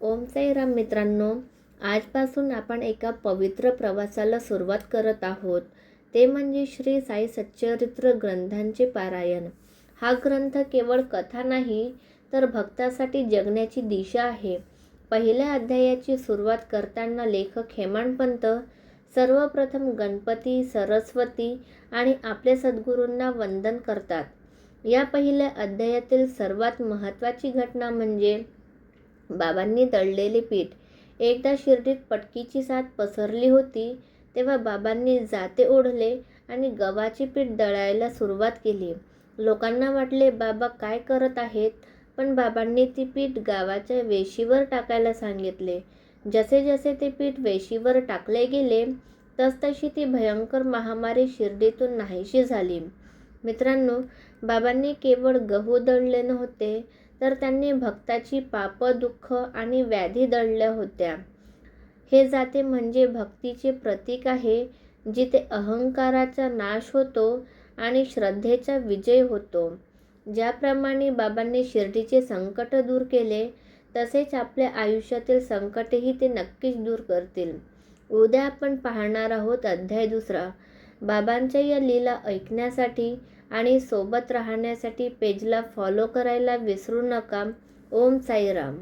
ओम साईराम मित्रांनो. आजपासून आपण एका पवित्र प्रवासाला सुरुवात करत आहोत. ते म्हणजे श्री साई सच्चरित्र ग्रंथांचे पारायण. हा ग्रंथ केवळ कथा नाही तर भक्तासाठी जगण्याची दिशा आहे. पहिल्या अध्यायाची सुरुवात करताना लेखक हेमानपंत सर्वप्रथम गणपती सरस्वती आणि आपल्या सद्गुरूंना वंदन करतात. या पहिल्या अध्यायातील सर्वात महत्त्वाची घटना म्हणजे बाबांनी दळलेले पीठ. एकदा शिर्डीत पटकीची साथ पसरली होती तेव्हा बाबांनी जाते ओढले आणि गव्हाचे पीठ दळायला सुरुवात केली. लोकांना वाटले बाबा काय करत आहेत? पण बाबांनी ती पीठ गावाच्या वेशीवर टाकायला सांगितले. जसे जसे ते पीठ वेशीवर टाकले गेले तसतशी ती भयंकर महामारी शिर्डीतून नाहीशी झाली. मित्रांनो बाबांनी केवळ गहू दळले नव्हते तर त्यांनी भक्ताची पाप दुःख आणि व्याधी दळल्या होत्या. हे जाते म्हणजे भक्तीचे प्रतीक आहे जिथे अहंकाराचा नाश होतो आणि श्रद्धेचा विजय होतो. ज्याप्रमाणे बाबांनी शिर्डीचे संकट दूर केले तसेच आपल्या आयुष्यातील संकटही ते नक्कीच दूर करतील. उद्या आपण पाहणार आहोत अध्याय दुसरा. बाबांच्या या लीला ऐकण्यासाठी आणि सोबत राहण्यासाठी पेजला फॉलो करायला विसरू नका. ओम साईराम.